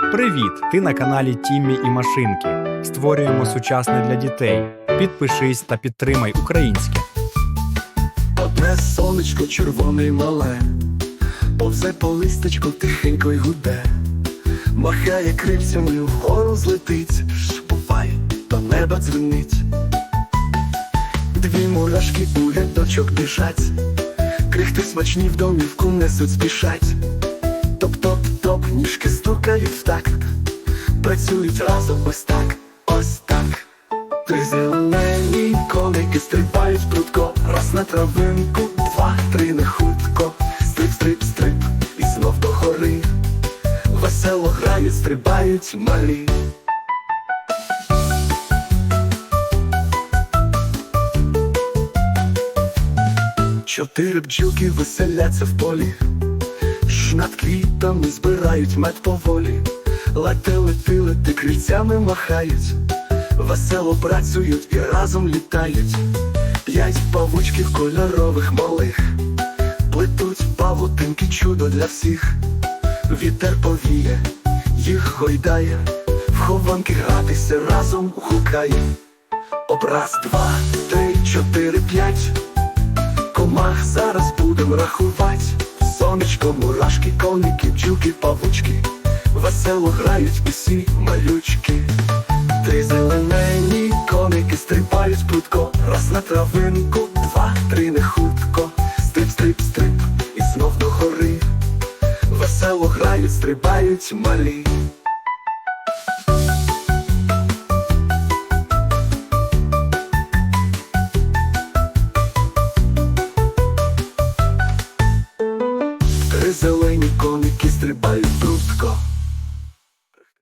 Привіт! Ти на каналі Тіммі і Машинки. Створюємо сучасне для дітей. Підпишись та підтримай українське. Одне сонечко червоне й мале, повзе по листочку тихенько й гуде, махає крильцями вгору злетить, буває, до неба дзвенить. Дві мурашки у рядочок біжать, крихти смачні в домівку несуть спішать. Ніжки стукають в такт, працюють разом ось так, ось так. Три зелені коники стрибають прудко, раз на травинку, два, три не хутко, стрип, стрип, стрип, і знов до гори. Весело грають, стрибають малі. Чотири бджілки веселяться в полі, ж над квітами збирають мед поволі, лети, лети, лети, крильцями махають, весело працюють і разом літають. П'ять павучків кольорових малих, плетуть павутинки чудо для всіх. Вітер повіє, їх гойдає, в хованки гратися разом гукає. Образ, два, три, чотири, п'ять. Комах зараз будем рахувати. Сонечко, мурашки, коники, бджілки, павучки. Весело грають усі малючки. Три зелені коники стрибають прудко, раз на травинку, два, три не хутко. Стрип, стрип, стрип, і знов до гори. Весело грають, стрибають малі. зелені коники стрибають прутко